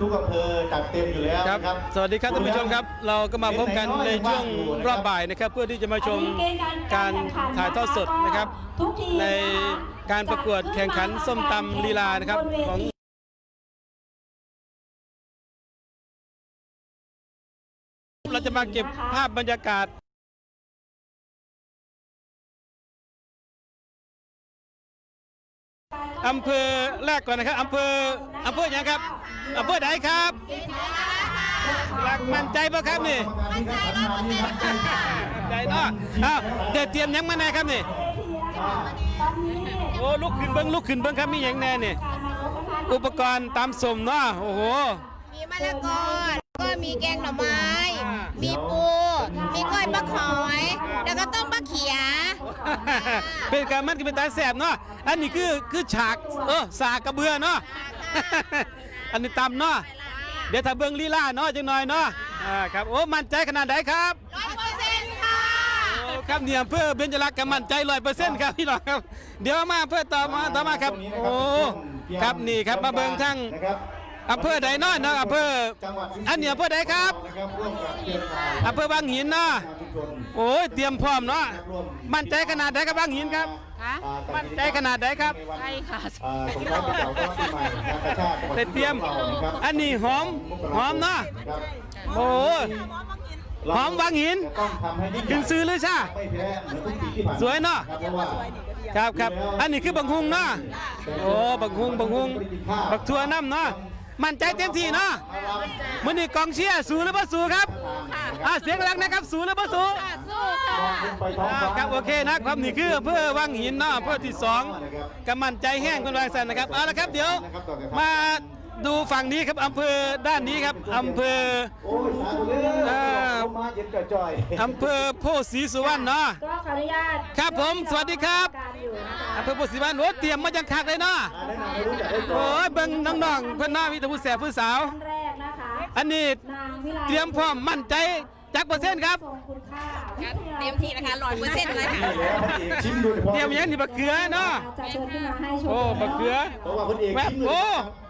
ทุกอำเภอจัดเต็มอยู่แล้วครับ นะครับ สวัสดีครับท่านผู้ชมครับ เราก็มาพบกันในช่วงรอบบ่ายนะครับ เพื่อที่จะมาชมการถ่ายทอดสดนะครับในการประกวดแข่งขันส้มตำลีลานะครับของเราจะมาเก็บภาพบรรยากาศ อำเภอแรกก่อนนะครับอำเภออำเภออย่างครับอำเภอไหนครับหลักมั่นใจปะครับนี่ใจเนาะอ้าวเดี๋ยวเตรียมยังมาแน่ครับนี่โอ้ลุกขึ้นเบิ้งลุกขึ้นเบิ้งครับมียังแน่นี่อุปกรณ์ตามสมเนาะโอ้โหมีมะละกอแล้ว ก็มีแกงหน่อไม้อ่ามีปู มีก้อยปลาขอย แล้วก็ต้มปลาเขีย เป็นการมันก็เป็นตาแสบเนาะ อันนี้คือคือฉากเออสากกระเบือเนาะ อันนี้ตำเนาะ เดี๋ยวถ้าเบิ้งลีลาเนาะจังหน่อยเนาะ อ่าครับ โอ้มั่นใจขนาดไหนครับร้อยเปอร์เซ็นต์ค่ะโอ้ครับเนี่ยเพื่อเบญจรักษ์กับมั่นใจร้อยเปอร์เซ็นต์ครับพี่น้องครับ เดี๋ยวมาเพื่อต่อมาต่อมาครับ โอ้ ครับนี่ครับมาเบิ่งทั้งนะครับ อำเภอใดเนาะเนาะอำเภอจังหวัดอันนี้อำเภอใดครับนะครับร่วมกับเครือข่ายอำเภอบางหินเนาะชุมชนโอ้ยเตรียมพร้อมเนาะมั่นใจขนาดไหนกับบางหินครับอ่ามั่นใจขนาดไหนครับใช่ค่ะอ่าสงท้ายปีเก่าต้อนปีใหม่งานกระชาติจังหวัดแต่เตรียมของเรานะครับอันนี้หอมหอมเนาะครับโอ้ยหอมบางหินจะต้องทำให้ยิ่งใหญ่ถึงซื้อหรือชาไม่แพ้เหมือนทุกปีที่ผ่านมาสวยเนาะครับเพราะว่าครับครับอันนี้คือบังฮุงเนาะโอ้บังฮุงบังฮุงบักทัวน้ำเนาะ มั่นใจเต็มที่เนาะมื่อนี้กองเชียร์สู้หรือเปล่าสู้ครับอ่าเสียงแรงนะครับ สู้หรือเปล่าสู้ไปท้องอ่าฟ้าครับโอเคนะครับนี่คืออำเภอวังหินเนาะอำเภอที่สองกำมั่นใจแห้งคนวางสันนะครับเอาละครับเดี๋ยวมา ดูฝั่งนี้ครับอำเภอด้านนี้ครับอำเภอโอ้ยสาธุเลยอ่าผมมาเย็นจ่อยๆอำเภอโพธิ์ศรีสุวรรณเนาะก็ขออนุญาตครับผมสวัสดีครับการอยู่นะคะอำเภอโพธิ์ศรีสุวรรณโอ้เตรียมมาจังคักเลยเนาะอ่าแนะนำให้รู้จักได้ก่อโอ้นยเบิ่งน้องๆเพื่อนน้ามีแต่ผู้แสบผู้สาวท่านแรกนะคะอันนี้นางวิไลเตรียมพร้อมมั่นใจ จักเปอร์เซ็นต์ครับทรงคุณค่าเตรียมที่นะคะร้อยเปอร์เซ็นต์เลยค่ะใช่แล้วพระเอกชิมดูฉพาะเตรียมอยังนี่บักเขือเนาะ จะเชิญขึ้นมาให้ชมโอ้บักเขือเพราะว่าพระเอกแวบชิมดูโอ้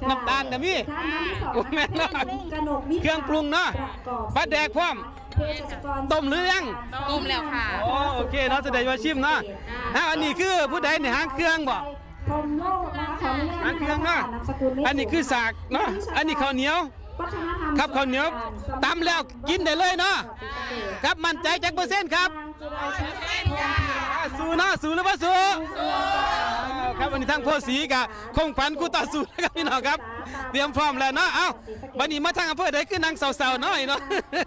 ค่ะน้ำตาลแต่มีท่านนั้นที่สองโอ้แม่นเนาะกนกมิตเครื่องปรุงเนาะประกอบปลาแดกพร้อม เภสัชกรต้มหรือยัง ต้มแล้วค่ะ โอ้โอเคเนาะแสดงว่าชิมเนาะอะอันนี้คือผู้ใดในหางเครื่องบ่พรหมโลกนะคะขออนุญาตหางเครื่องเนาะ นามสกุลไม่อันนี้คือสากเนาะ อันนี้ข้าวเหนียว วัฒนธรรมครับข้าวเหนียวตำแล้วกินได้เลยเนาะครับมั่นใจจักเปอร์เซ็นต์ครับนางจุฬาทิพย์ทองพีระอ่าสู้เนาะสู้หรือเปล่าสู้อ่าครับวันนี้ทั้งโพธิ์ศรีกับคงพันคู่ต่อสู้นะครับพี่น้องครับ เตรียมพร้อมแล้วเนาะเอ้าวันนี้มาทางอำเภอใดคือนางสาวๆหน่อยเนาะ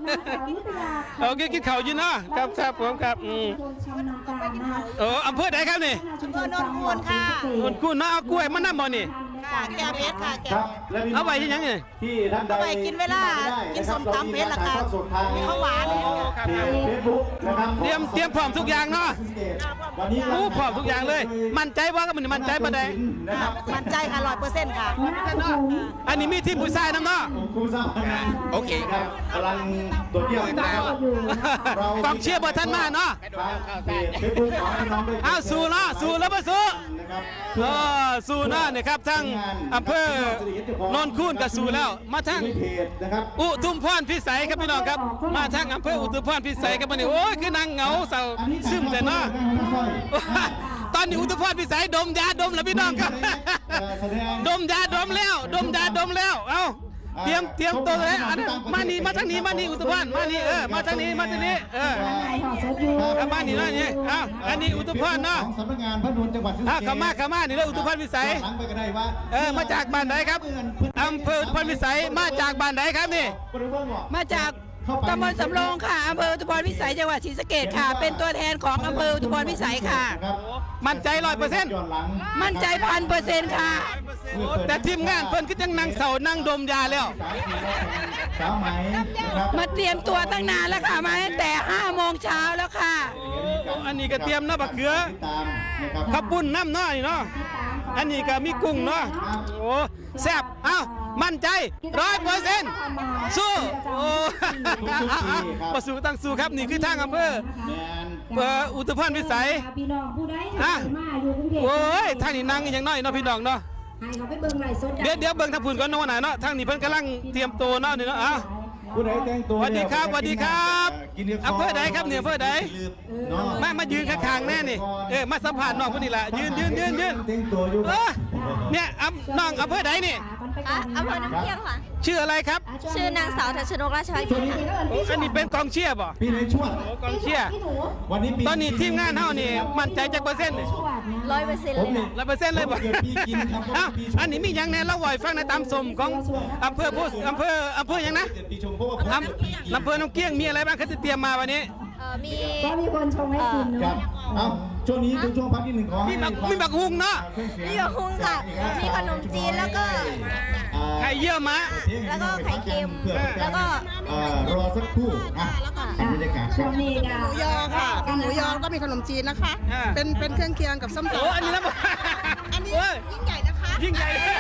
นางสาวนิตยาโอเคกินข้าวอยู่เนาะครับครับผมครับอืมคนชำนาญการนะคะโอ้อำเภอใดครับนี่ชุมชนจังหวัดศรีสะเกคุษณคุณเนาะเอากล้วยมานำบ่นี่ ค่ะแกงเพชรค่ะแกครังบและพี่น้เอาไว้ที่ยังไง ที่ท่านใดเอาไว้กินเวลากินส้มตำเพชรล่ะครับมีข้าวหวาน เพจเฟซบุ๊กนะครับเตรียมเตรียมพร้อมทุกอย่างเนาะวัน นี้โอ้พร้อมทุกอย่างเลย มั่นใจว่าก็มันมั่นใจบ่ได้นะครับมั่นใจค่ะร้อยเปอร์เซ็นต์ค่ะหัวหน้าสุขุมอันนี้มีทีมผู้ชายนำเนาะครูสร้างงานโอเคครับกำลังตรวจเยี่ยมนะครับอยู่นะคะเรากองเชียร์บ่ทันมาเนาะทางเพจเฟซบุ๊กของพี่น้องด้วยอ้าวสู้เนาะสู้แล้วบ่สู้นะครับเออสู้เนาะนี่ครับทั้งอำเภอโนนคูนก็สู้แล้ว มาทั้งในเพจนะครับอุทุมพรพิสัยครับพี่น้องครับ มาทั้งอำเภออุทุมพรพิสัยครับวันนี้โอ้ยคือนางเหงาเศร้าซึมแต่เนาะตอนนี้อุทุมพรพิสัยดมยาดมแล้วพี่น้องครับดมยาดมแล้ว ดมยาดมแล้วเอ้าเตรียมเตรียมตัวเลยอันนี้มานี่มาทางนี้มานี่อุทุมพรมานี่เออมาทางนี้มาทางนี้เออขอเชิญอยู่เอามานี่เนาะนี่เอ้าอันนี้อุทุมพรเนาะของสำนักงานพระนวลจังหวัดศรีสะอ้าวเกษเข้ามาเข้ามานี่เลยอุทุมพรพิสัยหลังไปก็ได้ว่าเออมาจากบ้านไหนครับอำเภออุทุมพรพิสัยมาจากบ้านไหนครับนี่บริเวณบอกมาจาก ตำบลสำโรงค่ะอำเภออุทุพรพิสัยจังหวัดศรีสะเกษค่ะ เป็นตัวแทนของอำเภออุทุพรพิสัยค่ะครับมั่นใจร้อยเปอร์เซ็นต์ย้อนหลังมั่นใจพันเปอร์เซ็นต์ค่ะ แต่ทีมงานเพิ่นก็ยังนั่งเสานั่งดมยาแล้วสาวไหมนะครับมาเตรียมตัวตั้งนานแล้วค่ะมาตั้งแต่5โมงเช้าแล้วค่ะอันนี้ก็เตรียมเนาะบักเขือติดตามนะครับข้าวปุ้นน้ำเนาะนี่เนาะอันนี้ก็มีกุ้งเนาะโอ้แซ่บเอ้ามั่นใจร้อยเปอร์เซ็นต์สู้ โอ้เอาเอาเอาประสู้ตั้งสู้ครับนี่คือทางอำเภอแมนเอ่ออุตุพรพิสัย พี่น้องผู้ใดอะที่มาอยู่กรุงเทพโอ้ยทางนี้นั่งอย่างน้อยเนาะพี่น้องเนาะให้เขาไปเบิ่งไลฟ์สดเดี๋ยวเดี๋ยวเบิ่งทางพุ่นก่อนเนาะวันไหนะเนาะทางนี้เพิ่นกำลังเตรียมตัวเนาะนี่เนาะอะผู้ใดแต่งตัวสวัสดีครับสวัสดีครับกินเรียบร้ยอำเภอใดครับเนี่ยอำเภอใด เนาะมามายืนข้างๆแน่นี่เออมาสัมผัสน้องคนนี้ล่ะยืนยืนยืนยืนแต่งตัวอยู่เออเนี่ยอำน้องอำเภอใดนี่ อะอำเภอน้ำเที่ยงค่ะ ชื่ออะไรครับชื่อนางสาวทัชนกราชวัฒน์ค่ะโอ้อันนี้เป็นกองเชียร์บ่พี่ในชวดโอ้กองเชียร์พี่หนูวันนี้ปีตอนนี้ทีมงานเฮานี่มั่นใจจักเปอร์เซ็นต์นี่ชวดนะร้อยเปอร์เซ็นต์ผเลมยนี่ค่ะร้อยเปอร์เซ็นต์เลยบ่เกิดปีกินครับเอ้าอันนี้มีหยังแน่เราไหวฟังในตามสมของอำเภอผู้อำเภออำเภอหยังนะเกิดปีชงเพราะว่าผมอำอำเภอน้องเกี้ยงมีอะไรบ้างเขาจะเตรียมมาวันนี้เอ่อมีก็มีคนชงให้กินครัเนาะบเอ้าช่วงนี้เป็นช่วงพักนิดหนึ่งขอให้มีบักมีบักฮุงเนาะมีกับคุ้งค่ะมีขนมจีนแล้วก็ไข่เยี่ยวม้าแล้วก็ไข่เค็มพื่อเป็นารแล้วก็ เอ่อรอสักครู่อะทำบรรยากาศคช่รัวบ งนี้ก็ หมูยอค่ะกับหมูยอก็มีขนมจีนนะคะ อ่า เป็นเป็นเครื่องเคียงกับส้มโอ้ตำอันนี้นะบ่อันนี้โอ้ย ยิ่งใหญ่นะคะยิ่งใหญ่เลย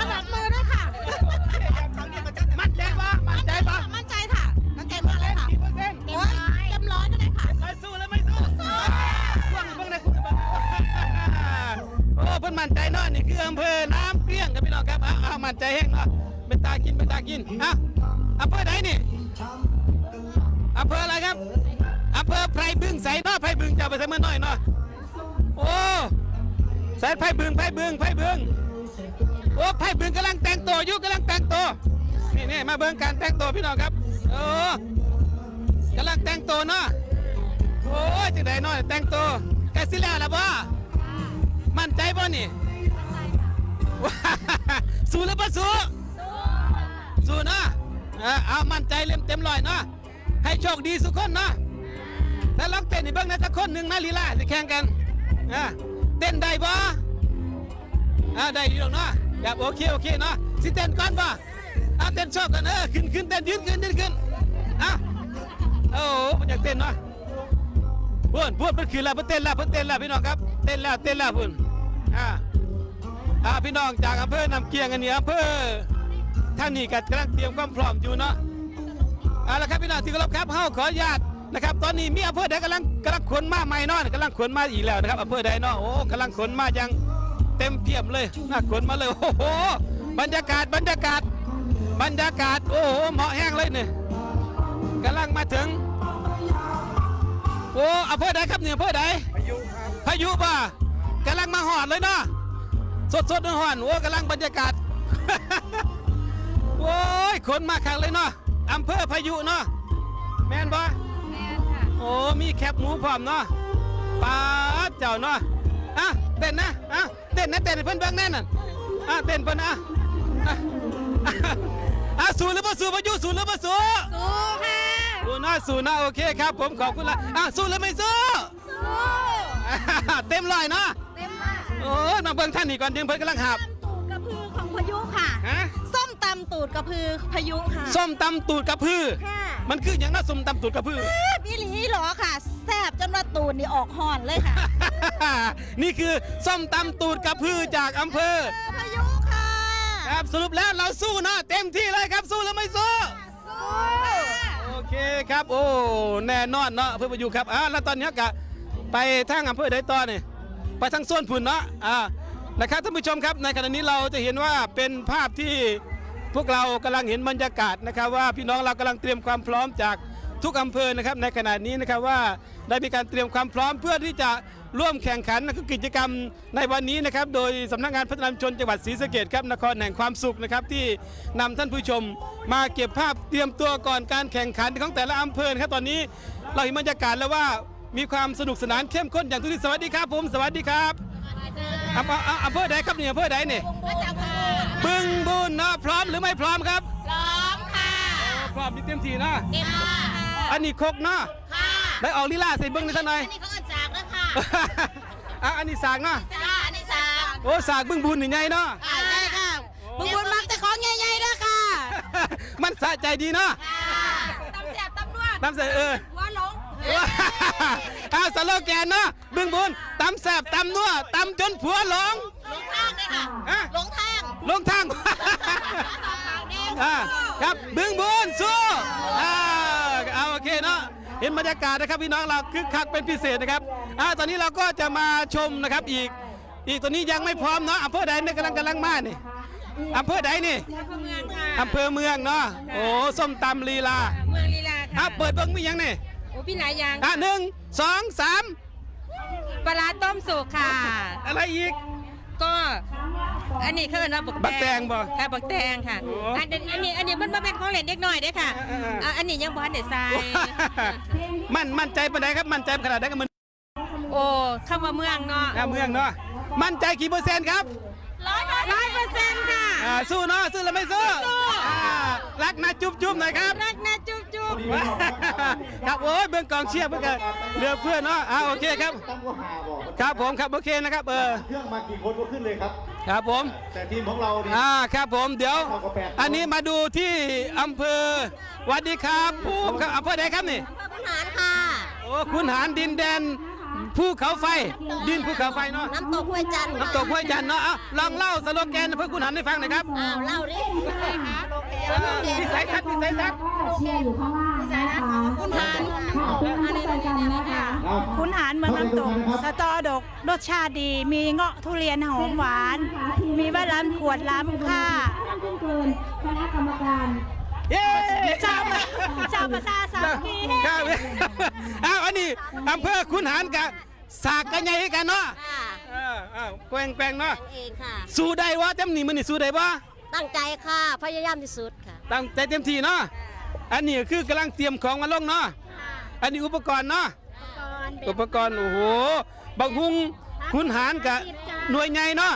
ขนาดมือ เพิ่นมั่นใจเนาะนี่คืออำเภอน้ำเกลี้ยงครับพี่น้องครับอ้าวอ้ามั่นใจแห้งเนาะเป็นตากินเป็นตากินอ้าวอำเภอไหนนี่อำเภออะไรครับอำเภอไพรบึงใส่เนาะไพรบึงจะไปใส่เมื่อน้อยเนาะโอ้ใส่ไพรบึงไพรบึงไพรบึงโอ้ไพรบึงกำลังแต่งตัวอยู่กำลังแต่งตัวนี่นี่มาเบิ่งการแต่งตัวพี่น้องครับโอ้กำลังแต่งตัวเนาะโอ้ยจังไดน้อยแต่งตัวแกสิแล้วล่ะบ่ มั่นใจบ่นี่ว้าสู้หรือบ่สู้สู้เนาะเออเอามั่นใจเล่มเต็มร้อยเนาะให้โชคดีสุกคนเนาะถ้าลองเต้นให้เบิ่งนะสักคนหนึ่งนะลีลาสิแข่งกันอะเต้นได้บ่อ่าได้อยู่ดอกเนาะแบบโอเคโอเคเนาะสิเต้นก่อนบ่เอาเต้นโชว์กันเออขึ้นขึ้นเต้นยืนขึ้นยืนขึ้นอะโอ้โหมันอยากเต้นเนาะ พูนเพูนเพิ่อนคือแล้วเพิ่อนเต้นแล้วเพิ่อนเต้นแล้วพี่น้องครับเต้นแล้วเต้นแล้วพูนอ่าอ่าพี่น้องจากอำเภอนำเกียงอันนี้อำเภอท่านนี่ก็กำลังเตรียมความพร้อมอยู่เนาะเอาละครับพี่น้องที่เคารพครับเฮาขออนุญาตนะครับ ตอนนี้มีอำเภอใดกำลังกำลังขนมาใหม่เนาะกำลังขนมาอีกแล้วนะครับอำเภอใดเนาะโอ้กำลังขนมาอย่างเต็มเปี่ยมเลยน่าขนมาเลยโอ้โหบรรยากาศบรรยากาศ บรรยากาศโอ้โหเหมาะแห้งเลยเนี่ยกำลังมาถึง โอ้อำเภอใดครับเนี่ยอำเภอใดพายุครับพายุป่ะกำลังมาหอดเลยเนาะสดสดๆหอนๆโอ้กำลังบรรยากาศโอ้ยขนมาขังเลยเนาะอำเภอพายุเนาะแม่นบ่โอ้มีแคบหมูพร้อมเนาะปลาดเจ้าเนาะอะเต้นนะอะเต้นนะเต้นให้เพิ่นเบิ่งแน่น่ะอะเต้นเพิ่นอะอะอะอะสู้หรือบ่สู้พายุสู้หรือบ่สู้สู้ค่ะ สู้นะสู้นะโอเคครับ ผมขอบคุณละอะสู้หรือไม่สู้สู้อ่าเต็มร้อยเนาะเต็มมากโอ้ยมาเบิ่งท่านนี่ก่อนยังเพิ่นกำลังหับตูดกระพือของพายุค่ะ ฮะ ส้มตำตูดกระพือพายุค่ะส้มตำตูดกระพือ ค่ะมันคืออย่างนั้นส้มตำตูดกระพือพี่หลีเหรอค่ะ แซ่บจนว่าตูดนี่ออกห่อนเลยค่ะ นี่คือส้มตำตูดกระพือจากอำเภอ พายุค่ะครับสรุปแล้วเราสู้นะเต็มที่เลยครับสู้หรือไม่สู้ สู้โอเคครับ โอ้ แน่นอนเนาะเพื่อประยุครับอ่าแล้วตอนนี้กะไปทางอำเภอใดต่อนี่ไปทางส่วนพุ่นเนาะอ่านะครับท่านผู้ชมครับในขณะนี้เราจะเห็นว่าเป็นภาพที่พวกเรากำลังเห็นบรรยากาศนะครับ ว่าพี่น้องเรากำลังเตรียมความพร้อมจาก ทุกอำเภอนะครับในขณะนี้นะครับว่าได้มีการเตรียมความพร้อมเพื่อที่จะร่วมแข่งขันนะครับกิจกรรมในวันนี้นะครับโดยสำนักงานพัฒนาชุมชนจังหวัดศรีสะเกษครับนครแห่งความสุขนะครับที่นำท่านผู้ชมมาเก็บภาพเตรียมตัวก่อนการแข่งขันของแต่ละอำเภอนะครับตอนนี้เราเห็นบรรยากาศแล้วว่ามีความสนุกสนานเข้มข้นอย่างทุกที่สวัสดีครับผมสวัสดีครับอำเภออำเภอใดครับเนี่ยอำเภอใดเนี่ยมาจากพายุบึงบุญเนาะพร้อมหรือไม่พร้อมครับพร้อมค่ะพร้อมนี่เต็มที่เนาะเต็มค่ะ อันนี้ครกเนาะค่ะได้ออกลีลาใส่เบิ้งนิดหน่อยอันนี้เขาก็จากแล้วค่ะอะอันนี้สากเนาะจ้าอันนี้สามโอ้สากบึงบุญนี่ไงเนาะ อ่าใช่ค่ะบุญบุญมักจะของใหญ่ๆด้วยค่ะมันสะใจดีเนาะตำแซ่บตำนวดตำใส่เออ หัวหลงอ้าวสโลแกนเนาะบึงบุญตำแสบตำนัวตำจนผัวหลง หลงทางเลยค่ะฮะหลงทางลงทางอ่าครับบึงบุญสู้อ่า เอาโอเคเนาะเห็นบรรยากาศนะครับพี่น้องเราคึกคักเป็นพิเศษนะครับอ่าตอนนี้เราก็จะมาชมนะครับอีก อีกตัวนี้ยังไม่พร้อมเนาะอำเภอใดเนี่ยกำลังกำลังมานี่อำเภอใดนี่อำเภอเมืองเนาะโอ้ส้มตำลีลาเมืองลีลาอะค่ะเปิดเบิ้งมียังนี่โอ้พี่หลายอย่างอะหนึ่งสองสามปลาร้าต้มสุกค่ะ อะไรอีกก็ อันนี้เขาเรียกว่าบักบักแตงบ่ค่ะบักแตงค่ะโอ้อันนี้อันนี้อันนี้มันมาเป็นของเล่นเด็กน้อยเด้อค่ะเออเออเอออะอันนี้ยังบ้านเด็ดทรายมั่นมั่นใจปานใดครับมั่นใจขนาดไหนกันมันโอ้เข้ามาเมืองเนาะอะเมืองเนาะมั่นใจกี่เปอร์เซ็นต์ครับร้อยร้อยเปอร์เซ็นต์ค่ะ อ่าสู้เนาะสู้แล้วไม่สู้สู้ อ่ารักนะจุ๊บจุ๊บหน่อยครับ รักนะจุ๊บจุ๊บครับโอ้ยเบื้องกองเชียร์เพื่อนเรือเพื่อนเนาะอ่าโอเคครับตั้งก็หาบอกครับผมครับโอเคนะครับเออ เครื่องมากี่คนก็ขึ้นเลยครับครับผมแต่ทีมของเราเนี่ย อ่าครับผมเดี๋ยวเราก็แปดอันนี้มาดูที่อำเภอสวัสดีครับผู้ครับอำเภอไหนครับนี่ปัญหารค่ะ โอ้คุณหารดินแดน ภูเขาไฟ ดินภูเขาไฟเนาะน้ำตกห้วยจันทร์น้ำตกห้วยจันทร์เนาะเอาลองเล่าสโลแกนเพื่อคุณหารให้ฟังหน่อยครับอ้าวเล่าดิพิสัยทัศน์พิสัยทัศน์ก็เชียร์อยู่ข้างล่างนะคะคุณหารค่ะเป็นกำลังใจกันนะคะคุณหารเมืองน้ำตกสตอดกรสชาติดี มีเงาะทุเรียนหอมหวาน มีว่าล้ำขวดล้ำค่าขึ้นเกินคณะกรรมการ เย้ชาวชาวประชาสามัคคีครับอ้าวอันนี้อำเภอคุณหารกับสากกันใหญ่กันเนาะค่ะเอออ้าวแกว่งแกว่งเนาะนั่นเองค่ะ สู้ได้วะเต็มนี่มันนี่สู้ได้ปะตั้งใจค่ะ พยายามที่สุดค่ะ ตั้งใจเต็มที่เนาะอันนี้คือกำลังเตรียมของมาลงเนาะอันนี้อุปกรณ์เนาะอุปกรณ์โอ้โหบังฮุงคุณหารกับหน่วยใหญ่เนาะ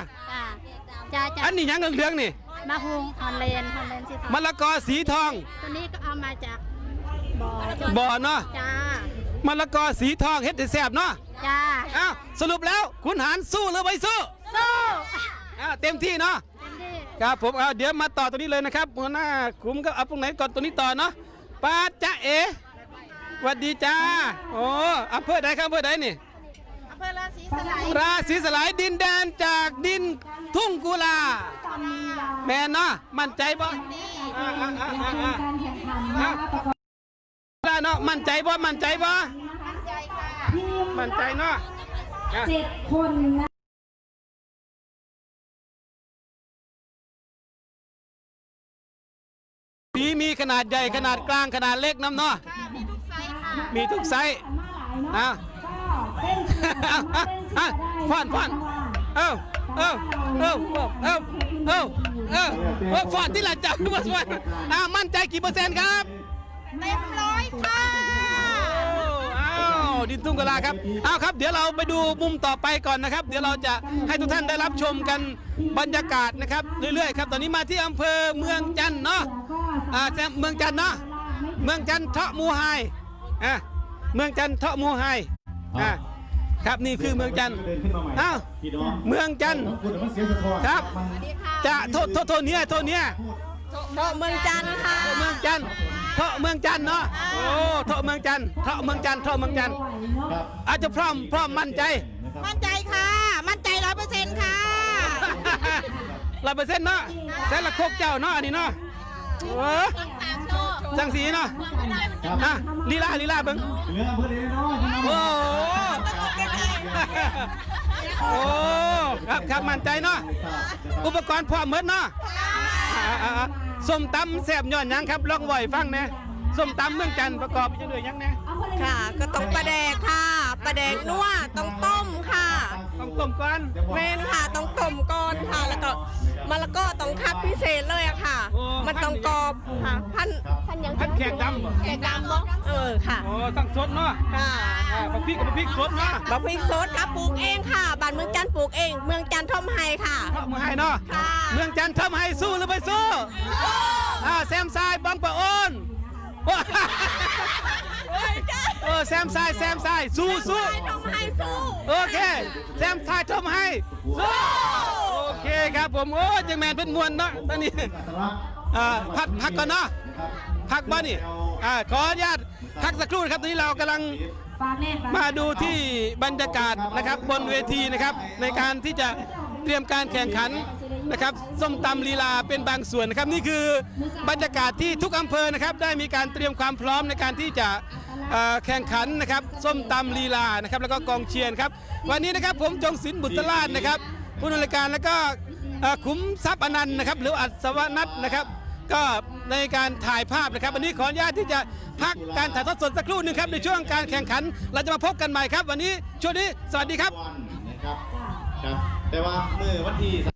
จ้าจ้าอันนี้หยังเหลืองๆนี่ มาฮุงฮอนเลนฮอนเลนสิมะละกอสีทอง ตัวนี้ก็เอามาจากบ่อบ่อเนาะจ้ามะละกอสีทองเฮ็ดให้แซ่บเนาะจ้าอ้าวสรุปแล้วคุณหารสู้หรือไม่สู้สู้อ้าวเต็มที่เนาะเต็มที่ครับผมเอาเดี๋ยวมาต่อตัวนี้เลยนะครับหัวหน้าคุมก็เอาตรงไหนก่อนตัวนี้ต่อเนาะป้าจ๊ะเอ๋หวัดดีจ้าโอ้อำเภอใดครับอำเภอใดนี่อำเภอ ราศีสไลยราศีสลายดินแดนจากดินทุ่งกุลา แม่นเนาะมั่นใจบ่อ่าอ่าอ่าอ่าอ่าการแข่งขันนะคะประกอบได้เนาะมั่นใจบ่มั่นใจบ่ทีมมั่นใจเนาะอะ เจ็ดคนนะปีมีขนาดใหญ่ขนาดกลางขนาดเล็กน้ำเนาะ มีทุกไซส์ มาหลายเนาะอะก็ เต้นเชียร์อะอะอะฟันฟัน เอ้าเอ้าเอ้าเอ้าเอ้าเอ้าเอ้าฟอนที่หลังจับมาช่วยอ่ามั่นใจกี่เปอร์เซ็นต์ครับ เต็มร้อยค่ะอ้าวดินตุ้งกะลาครับอ้าวครับ เดี๋ยวเราไปดูมุมต่อไปก่อนนะครับ เดี๋ยวเราจะให้ทุกท่านได้รับชมกันบรรยากาศนะครับ เรื่อยๆครับ ตอนนี้มาที่อำเภอเมืองจันทน์เนาะอ่าเมืองจันทน์เนาะเมืองจันทน์เทาะมูไฮอะเมืองจันทน์เทาะมูไฮอะ ครับนี่คือเมืองจันทน์เดินขึ้นมาใหม่อ้าวพี่น้องเมืองจันทน์ต้องพูดแต่มันเสียสะท้อนครับมันจะโทษโทษโทษเนี้ยโทษเนี้ยโตเมืองจันทร์ค่ะเมืองจันทน์เทาะเมืองจันทน์เนาะโอ้เทาะเมืองจันทน์เทาะเมืองจันทน์เทาะเมืองจันทน์ครับอาจจะพร้อมพร้อมมั่นใจนะครับมั่นใจค่ะ มั่นใจร้อยเปอร์เซ็นต์ค่ะร้อยเปอร์เซ็นต์เนาะใช้ละโคกเจ้าเนาะอันนี้เนาะโอ้จังสีเนาะครับอะลีลาลีลาเบิ้งเหลืออำเภอเดนน้อยขึ้นมาใหม่โอ้ โอ้ครับครับมั่นใจเนาะอุปกรณ์พร้อมหมดเนาะอ่าอ่าอ่าส้มตำแซ่บย้อนหยังครับลองบ่อยฟังแหน่ ส้มตำเมืองจันทน์ประกอบไปด้วยหยังแหน่ค่ะ ก็ต้องปลาแดกค่ะปลาแดกนัวต้องต้มค่ะต้องต้มก่อนเมนค่ะต้องต้มก่อนค่ะ แล้วก็มะละกอต้องคัดพิเศษเลยอะค่ะ มันต้องกรอบค่ะพันพันยังพันแขกดำบ่แขกดำบ่เออค่ะโอ้ต้องสดเนาะค่ะอ่าบักพริกกับบักพริกสดเนาะบักพริกสดค่ะปลูกเองค่ะบ้านเมืองจันทน์ปลูกเอง เมืองจันทร์ท่อมไฮค่ะเพราะเมืองไห้เนาะค่ะ เมืองจันทร์ทำให้สู้หรือไม่สู้อ่าแซมซายบังปะโอนว้า เออแซมซายแซมซายสู้สู้ท่อมไฮสู้โอเคแซมทายทำให้สู้โอเคครับผมโอ้จังแมนเป็นมวลเนาะตอนนี้อ่าพักพักก่อนเนาะพักบ้านี่อ่าขออนุญาตพักสักครู่นะครับตอนนี้เรากำลังฝากแน่ฝากมาดูที่บรรยากาศนะครับบนเวทีนะครับในการที่จะเตรียมการแข่งขัน นะครับส้มตำลีลาเป็นบางส่วนนะครับนี่คือบรรยากาศที่ทุกอำเภอนะครับได้มีการเตรียมความพร้อมในการที่จะแข่งขันนะครับส้มตำลีลานะครับแล้วก็กองเชียร์ครับวันนี้นะครับผมจงศิลป์บุตรลาดนะครับผู้ดำเนินรายการแล้วก็เอ่อขุมทรัพย์อนันต์นะครับหรืออัศวนัทนะครับก็ในการถ่ายภาพนะครับวันนี้ขออนุญาตที่จะพักการถ่ายทอดสดสักครู่หนึงครับในช่วงการแข่งขัน เราจะมาพบกันใหม่ครับ วันนี้ช่วงนี้สวัสดีครับวันนะครับครับแต่ว่าเมื่อวันที่